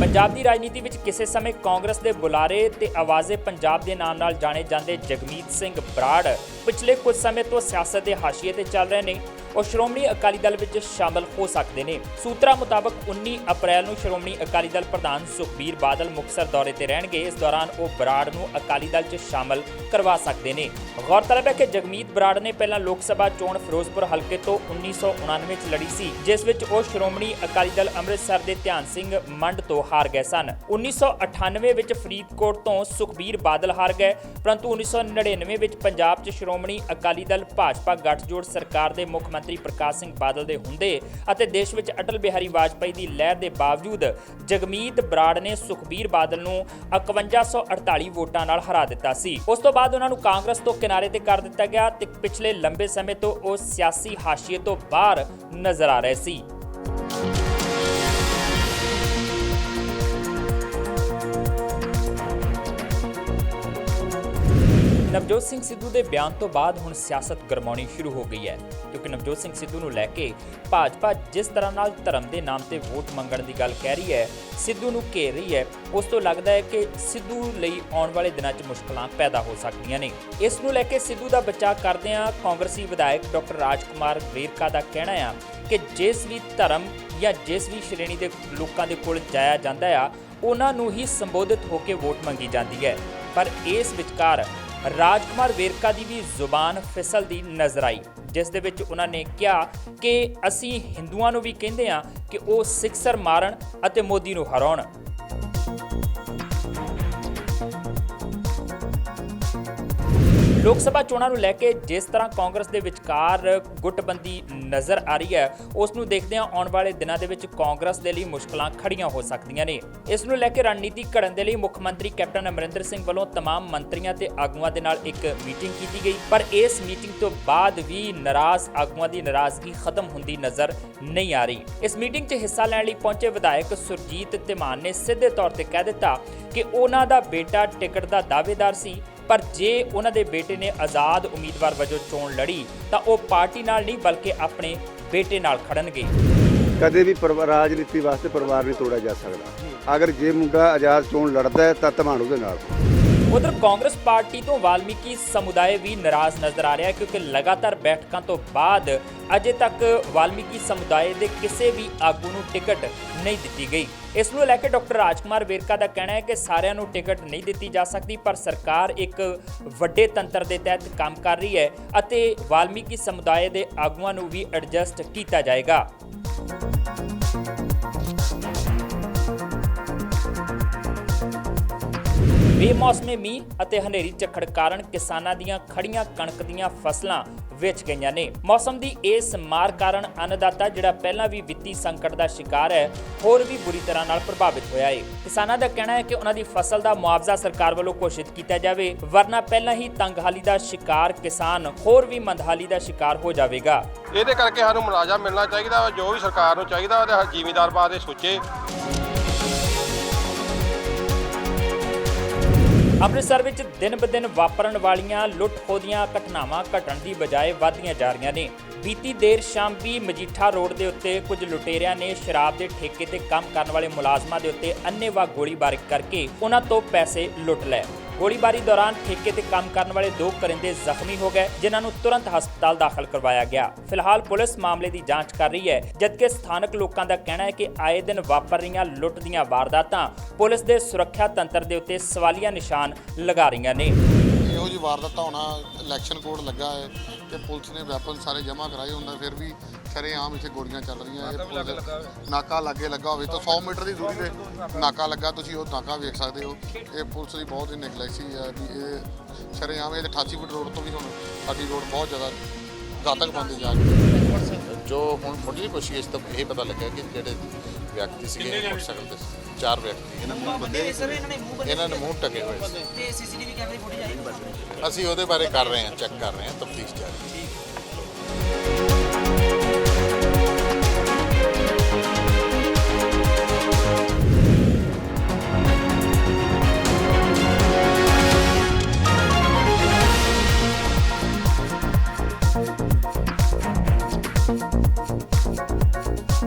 ਪੰਜਾਬ ਦੀ ਰਾਜਨੀਤੀ ਵਿੱਚ ਕਿਸੇ ਸਮੇਂ ਕਾਂਗਰਸ ਦੇ ਬੁਲਾਰੇ ਤੇ ਆਵਾਜ਼ੇ ਪੰਜਾਬ ਦੇ ਨਾਮ ਨਾਲ ਜਾਣੇ ਜਾਂਦੇ ਜਗਮੀਤ ਸਿੰਘ ਬਰਾੜ ਪਿਛਲੇ ਕੁਝ ਸਮੇਂ ਤੋਂ ਸਿਆਸਤ ਦੇ ਹਾਸ਼ੀਏ ਤੇ ਚੱਲ ਰਹੇ ਨੇ। ਉਹ ਸ਼੍ਰੋਮਣੀ ਅਕਾਲੀ ਦਲ ਵਿੱਚ ਸ਼ਾਮਲ ਹੋ ਸਕਦੇ ਨੇ। ਸੂਤਰਾਂ ਮੁਤਾਬਕ 19 ਅਪ੍ਰੈਲ ਨੂੰ ਸ਼੍ਰੋਮਣੀ ਅਕਾਲੀ ਦਲ ਪ੍ਰਧਾਨ ਸੁਖਬੀਰ ਬਾਦਲ ਮੁਕਤਸਰ ਦੌਰੇ ਤੇ ਰਹਿਣਗੇ। ਇਸ ਦੌਰਾਨ ਉਹ ਬਰਾੜ ਨੂੰ ਅਕਾਲੀ ਦਲ 'ਚ ਸ਼ਾਮਲ ਕਰਵਾ ਸਕਦੇ ਨੇ। ਗੌਰਤਲਬ ਹੈ ਕਿ ਜਗਮੀਤ ਬਰਾੜ ਨੇ ਪਹਿਲਾਂ ਲੋਕ ਸਭਾ ਚੋਣ ਫਿਰੋਜ਼ਪੁਰ ਹਲਕੇ ਤੋਂ 1999 'ਚ ਲੜੀ ਸੀ, ਜਿਸ ਵਿੱਚ ਉਹ ਸ਼੍ਰੋਮਣੀ ਅਕਾਲੀ ਦਲ ਅੰਮ੍ਰਿਤਸਰ ਦੇ ਧਿਆਨ ਸਿੰਘ ਮੰਡ ਤੋਂ ਹਾਰ ਗਏ ਸਨ। 1998 ਵਿੱਚ ਫਰੀਦਕੋਟ ਤੋਂ ਸੁਖਬੀਰ ਬਾਦਲ ਹਾਰ ਗਏ, ਪਰੰਤੂ 1999 ਵਿੱਚ ਪੰਜਾਬ 'ਚ ਸ਼੍ਰੋਮਣੀ ਅਕਾਲੀ ਦਲ ਭਾਜਪਾ ਗੱਠਜੋੜ ਸਰਕਾਰ ਦੇ ਮੁੱਖ ਮੰਤਰੀ ਪ੍ਰਕਾਸ਼ ਸਿੰਘ ਬਾਦਲ ਦੇ ਹੁੰਦੇ ਅਤੇ ਦੇਸ਼ ਵਿੱਚ ਅਟਲ ਬਿਹਾਰੀ ਵਾਜਪਾਈ ਦੀ ਲਹਿਰ ਦੇ ਬਾਵਜੂਦ ਜਗਮੀਤ ਬਰਾੜ ਨੇ ਸੁਖਬੀਰ ਬਾਦਲ ਨੂੰ 5148 ਵੋਟਾਂ ਨਾਲ ਹਰਾ ਦਿੱਤਾ ਸੀ। ਉਸ ਤੋਂ ਬਾਅਦ ਉਹਨਾਂ ਨੂੰ ਕਾਂਗਰਸ ਤੋਂ ਕਿਨਾਰੇ ਤੇ ਕਰ ਦਿੱਤਾ ਗਿਆ ਤੇ ਪਿਛਲੇ ਲੰਬੇ ਸਮੇਂ ਤੋਂ ਉਹ ਸਿਆਸੀ ਹਾਸ਼ੀਏ ਤੋਂ ਬਾਹਰ ਨਜ਼ਰ ਆ ਰਹੇ ਸੀ। ਨਵਜੋਤ ਸਿੰਘ ਸਿੱਧੂ ਦੇ ਬਿਆਨ ਤੋਂ ਬਾਅਦ ਹੁਣ ਸਿਆਸਤ ਗਰਮਾਉਣੀ ਸ਼ੁਰੂ ਹੋ ਗਈ ਹੈ, ਕਿਉਂਕਿ ਨਵਜੋਤ ਸਿੰਘ ਸਿੱਧੂ ਨੂੰ ਲੈ ਕੇ ਭਾਜਪਾ ਜਿਸ ਤਰ੍ਹਾਂ ਨਾਲ ਧਰਮ ਦੇ ਨਾਮ ਤੇ ਵੋਟ ਮੰਗਣ ਦੀ ਗੱਲ ਕਹਿ ਰਹੀ ਹੈ, ਸਿੱਧੂ ਨੂੰ ਘੇਰ ਰਹੀ ਹੈ। ਉਸ ਤੋਂ ਲੱਗਦਾ ਹੈ ਕਿ ਸਿੱਧੂ ਲਈ ਆਉਣ ਵਾਲੇ ਦਿਨਾਂ 'ਚ ਮੁਸ਼ਕਲਾਂ ਪੈਦਾ ਹੋ ਸਕਦੀਆਂ ਨੇ। ਇਸ ਨੂੰ ਲੈ ਕੇ ਸਿੱਧੂ ਦਾ ਬਚਾਅ ਕਰਦਿਆਂ ਕਾਂਗਰਸੀ ਵਿਧਾਇਕ ਡਾਕਟਰ ਰਾਜਕੁਮਾਰ ਵੇਰਕਾ ਦਾ ਕਹਿਣਾ ਆ ਕਿ ਜਿਸ ਵੀ ਧਰਮ ਜਾਂ ਜਿਸ ਵੀ ਸ਼੍ਰੇਣੀ ਦੇ ਲੋਕਾਂ ਦੇ ਕੋਲ ਜਾਇਆ ਜਾਂਦਾ ਆ, ਉਹਨਾਂ ਨੂੰ ਹੀ ਸੰਬੋਧਿਤ ਹੋ ਕੇ ਵੋਟ ਮੰਗੀ ਜਾਂਦੀ ਹੈ। ਪਰ ਇਸ ਵਿਚਕਾਰ ਰਾਜਕੁਮਾਰ ਵੇਰਕਾ ਦੀ ਵੀ ਜ਼ੁਬਾਨ ਫਿਸਲਦੀ ਨਜ਼ਰ ਆਈ, ਜਿਸ ਦੇ ਵਿੱਚ ਉਹਨਾਂ ਨੇ ਕਿਹਾ ਕਿ ਅਸੀਂ ਹਿੰਦੂਆਂ ਨੂੰ ਵੀ ਕਹਿੰਦੇ ਆ ਕਿ ਉਹ ਸਿਕਸਰ ਮਾਰਨ ਅਤੇ ਮੋਦੀ ਨੂੰ ਹਰਾਉਣ। ਲੋਕ ਸਭਾ ਚੋਣਾਂ ਨੂੰ ਲੈ ਕੇ ਜਿਸ ਤਰ੍ਹਾਂ ਕਾਂਗਰਸ ਦੇ ਵਿੱਚ ਵਿਚਕਾਰ ਗੁੱਟਬੰਦੀ ਨਜ਼ਰ ਆ ਰਹੀ ਹੈ ਉਸ ਨੂੰ ਦੇਖਦਿਆਂ ਆਉਣ ਵਾਲੇ ਦਿਨਾਂ ਦੇ ਵਿੱਚ ਕਾਂਗਰਸ ਦੇ ਲਈ ਮੁਸ਼ਕਲਾਂ ਖੜੀਆਂ ਹੋ ਸਕਦੀਆਂ ਨੇ ਇਸ ਨੂੰ ਲੈ ਕੇ ਰਣਨੀਤੀ ਘੜਨ ਦੇ ਲਈ ਮੁੱਖ ਮੰਤਰੀ ਕੈਪਟਨ ਅਮਰਿੰਦਰ ਸਿੰਘ ਵੱਲੋਂ तमाम ਮੰਤਰੀਆਂ ਤੇ ਆਗੂਆਂ ਦੇ ਨਾਲ ਇੱਕ ਮੀਟਿੰਗ ਕੀਤੀ ਗਈ ਪਰ ਇਸ ਮੀਟਿੰਗ ਤੋਂ ਬਾਅਦ ਵੀ ਨਾਰਾਜ਼ ਆਗੂਆਂ ਦੀ ਨਾਰਾਜ਼ਗੀ ਖਤਮ ਹੁੰਦੀ ਨਜ਼ਰ ਨਹੀਂ ਆ ਰਹੀ ਇਸ ਮੀਟਿੰਗ 'ਚ ਹਿੱਸਾ ਲੈਣ ਲਈ ਪਹੁੰਚੇ ਵਿਧਾਇਕ ਸੁਰਜੀਤ ਧੀਮਾਨ ਨੇ ਸਿੱਧੇ ਤੌਰ ਤੇ ਕਹਿ ਦਿੱਤਾ ਕਿ ਉਹਨਾਂ ਦਾ ਬੇਟਾ ਟਿਕਟ ਦਾ ਦਾਅਵੇਦਾਰ ਸੀ ਪਰ ਜੇ ਉਹਨਾਂ ਦੇ ਬੇਟੇ ਨੇ ਆਜ਼ਾਦ ਉਮੀਦਵਾਰ ਵਜੋਂ ਚੋਣ ਲੜੀ, ਤਾਂ ਉਹ ਪਾਰਟੀ ਨਾਲ ਨਹੀਂ, ਬਲਕਿ ਆਪਣੇ ਬੇਟੇ ਨਾਲ ਖੜਨਗੇ। ਕਦੇ ਵੀ ਪਰਿਵਾਰ ਰਾਜਨੀਤੀ ਵਾਸਤੇ ਪਰਿਵਾਰ ਨਹੀਂ ਤੋੜਿਆ ਜਾ ਸਕਦਾ। ਅਗਰ ਜੇ ਮੁੰਡਾ ਆਜ਼ਾਦ ਚੋਣ ਲੜਦਾ ਹੈ, ਤਾਂ ਧਮਾਣੂ ਦੇ ਨਾਲ। ਉਧਰ ਕਾਂਗਰਸ ਪਾਰਟੀ ਤੋਂ ਵਾਲਮੀਕੀ ਸਮੁਦਾਇ ਵੀ ਨਾਰਾਜ਼ ਨਜ਼ਰ ਆ ਰਿਹਾ ਹੈ ਕਿਉਂਕਿ ਲਗਾਤਾਰ ਬੈਠਕਾਂ ਤੋਂ ਬਾਅਦ ਅਜੇ ਤੱਕ ਵਾਲਮੀਕੀ ਸਮੁਦਾਇ ਦੇ ਕਿਸੇ ਵੀ ਆਗੂ ਨੂੰ ਟਿਕਟ ਨਹੀਂ ਦਿੱਤੀ ਗਈ। ਇਸ ਨੂੰ ਲੈ ਕੇ ਡਾਕਟਰ ਰਾਜਕੁਮਾਰ ਵੇਰਕਾ ਦਾ ਕਹਿਣਾ ਹੈ ਕਿ ਸਾਰਿਆਂ ਨੂੰ ਟਿਕਟ ਨਹੀਂ ਦਿੱਤੀ ਜਾ ਸਕਦੀ, ਪਰ ਸਰਕਾਰ ਇੱਕ ਵੱਡੇ ਤੰਤਰ ਦੇ ਤਹਿਤ ਕੰਮ ਕਰ ਰਹੀ ਹੈ ਅਤੇ ਵਾਲਮੀਕੀ ਸਮੁਦਾਇ ਦੇ ਆਗੂਆਂ ਨੂੰ ਵੀ ਐਡਜਸਟ ਕੀਤਾ ਜਾਏਗਾ। ਬੇਮੌਸਮੇ ਮੀਂਹ ਅਤੇ ਹਨੇਰੀ ਝੱਖੜ ਕਾਰਨ ਕਿਸਾਨਾਂ ਦੀਆਂ ਖੜੀਆਂ ਕਣਕ ਦੀਆਂ ਫਸਲਾਂ ਵੇਚ ਗਈਆਂ ਨੇ। ਮੌਸਮ ਦੀ ਇਸ ਮਾਰ ਕਾਰਨ ਅੰਨਦਾਤਾ, ਜਿਹੜਾ ਪਹਿਲਾਂ ਵੀ ਵਿੱਤੀ ਸੰਕਟ ਦਾ ਸ਼ਿਕਾਰ ਹੈ, ਹੋਰ ਵੀ ਬੁਰੀ ਤਰ੍ਹਾਂ ਨਾਲ ਪ੍ਰਭਾਵਿਤ ਹੋਇਆ ਹੈ ਕਿਸਾਨਾਂ ਦਾ ਕਹਿਣਾ ਹੈ ਕਿ ਉਹਨਾਂ ਦੀ ਫਸਲ ਦਾ ਮੁਆਵਜ਼ਾ ਸਰਕਾਰ ਵੱਲੋਂ ਘੋਸ਼ਿਤ ਕੀਤਾ ਜਾਵੇ, ਵਰਨਾ ਪਹਿਲਾਂ ਹੀ ਤੰਗਹਾਲੀ ਦਾ ਸ਼ਿਕਾਰ ਕਿਸਾਨ, ਹੋਰ ਵੀ ਮੰਦਹਾਲੀ ਦਾ ਸ਼ਿਕਾਰ ਹੋ ਜਾਵੇਗਾ। ਇਹਦੇ ਕਰਕੇ ਸਾਨੂੰ ਮੁਆਵਜ਼ਾ ਮਿਲਣਾ ਚਾਹੀਦਾ, ਜੋ ਵੀ ਸਰਕਾਰ ਨੂੰ ਚਾਹੀਦਾ ਤੇ ਜ਼ਿਮੀਦਾਰ ਬਾਰੇ ਸੋਚੇ। ਅੰਮ੍ਰਿਤਸਰ ਵਿੱਚ ਦਿਨ-ਬਦਿਨ ਵਾਪਰਨ ਵਾਲੀਆਂ ਲੁੱਟ-ਖੋਹ ਦੀਆਂ ਘਟਨਾਵਾਂ ਘਟਣ ਦੀ ਬਜਾਏ ਵਧਦੀਆਂ ਜਾ ਰਹੀਆਂ ਨੇ। ਬੀਤੀ ਦੇਰ ਸ਼ਾਮ ਵੀ ਮਜੀਠਾ ਰੋਡ ਦੇ ਉੱਤੇ ਕੁਝ ਲੁਟੇਰਿਆਂ ਨੇ ਸ਼ਰਾਬ ਦੇ ਠੇਕੇ ਤੇ ਕੰਮ ਕਰਨ ਵਾਲੇ ਮੁਲਾਜ਼ਮਾਂ ਦੇ ਉੱਤੇ ਅੰਨ੍ਹੇਵਾਹ ਗੋਲੀਬਾਰੀ ਕਰਕੇ ਉਹਨਾਂ ਤੋਂ ਪੈਸੇ ਲੁੱਟ ਲਏ। ਗੋਲੀਬਾਰੀ ਦੌਰਾਨ ਠੇਕੇ ਤੇ ਕੰਮ ਕਰਨ ਵਾਲੇ ਦੋ ਕਰਿੰਦੇ ਜ਼ਖਮੀ ਹੋ ਗਏ, ਜਿਨ੍ਹਾਂ ਨੂੰ ਤੁਰੰਤ ਹਸਪਤਾਲ ਦਾਖਲ ਕਰਵਾਇਆ ਗਿਆ। ਫਿਲਹਾਲ ਪੁਲਿਸ ਮਾਮਲੇ ਦੀ ਜਾਂਚ ਕਰ ਰਹੀ ਹੈ, ਜਦਕਿ ਸਥਾਨਕ ਲੋਕਾਂ ਦਾ ਕਹਿਣਾ ਹੈ ਕਿ ਆਏ ਦਿਨ ਵਾਪਰ ਰਹੀਆਂ ਲੁੱਟ ਦੀਆਂ ਵਾਰਦਾਤਾਂ ਪੁਲਿਸ ਦੇ ਸੁਰੱਖਿਆ ਤੰਤਰ ਦੇ ਉੱਤੇ ਸਵਾਲੀਆ ਨਿਸ਼ਾਨ ਲਗਾ ਰਹੀਆਂ ਨੇ। ਇਹੋ ਜਿਹੀ ਵਾਰਦਾਤਾਂ ਹੋਣਾ ਇਲੈਕਸ਼ਨ ਕੋਡ ਲੱਗਾ ਹੈ ਤੇ ਪੁਲਿਸ ਨੇ ਵੈਪਨ ਸਾਰੇ ਜਮ੍ਹਾਂ ਕਰਾਏ ਹੁੰਦਾ ਫਿਰ ਵੀ ਸ਼ਰੇਆਮ ਇੱਥੇ ਗੋਲੀਆਂ ਚੱਲ ਰਹੀਆਂ ਇਹ ਨਾਕਾ ਲੱਗੇ ਲੱਗਾ ਹੋਵੇ ਤਾਂ 100 ਮੀਟਰ ਦੀ ਦੂਰੀ ਤੇ ਨਾਕਾ ਲੱਗਾ ਤੁਸੀਂ ਉਹ ਨਾਕਾ ਵੇਖ ਸਕਦੇ ਹੋ। ਇਹ ਪੁਲਿਸ ਦੀ ਬਹੁਤ ਹੀ ਨੈਗਲੈਕਸੀ ਹੈ ਵੀ ਇਹ ਸ਼ਰੇਆਮ ਇਹ ਤੇ 88 ਫੁੱਟ ਰੋਡ ਤੋਂ ਵੀ ਹੁਣ ਸਾਡੀ ਰੋਡ ਬਹੁਤ ਜ਼ਿਆਦਾ ਘਾਤਕ ਬਣਦੀ ਜਾ ਰਹੀ ਹੈ। ਜੋ ਹੁਣ ਮੁੱਢਲੀ ਪੁੱਛਗਿੱਛ ਤੋਂ ਇਹ ਪਤਾ ਲੱਗਾ ਕਿ ਜਿਹੜੇ ਵਿਅਕਤੀ ਸੀਗੇ ਮੋਟਰਸਾਈਕਲ ਤੇ ਸੀ। ਚਾਰ ਵਿਅਕਤੀ ਇਹਨਾਂ ਨੂੰ ਬੰਦੇ ਸਰ ਇਹਨਾਂ ਨੇ ਮੂੰਹ ਬੰਦੇ ਇਹਨਾਂ ਨੇ ਮੂੰਹ ਟਕੇ ਹੋਏ ਸੀ। ਤੇ ਸੀਸੀਟੀਵੀ ਕੈਮਰੇ ਦੀ ਫੁਟੇਜ ਆਈ ਅਸੀਂ ਉਹਦੇ ਬਾਰੇ ਕਰ ਰਹੇ ਹਾਂ ਚੈੱਕ ਕਰ ਰਹੇ ਹਾਂ ਤਫਤੀਸ਼ ਜਾਰੀ ਹੈ।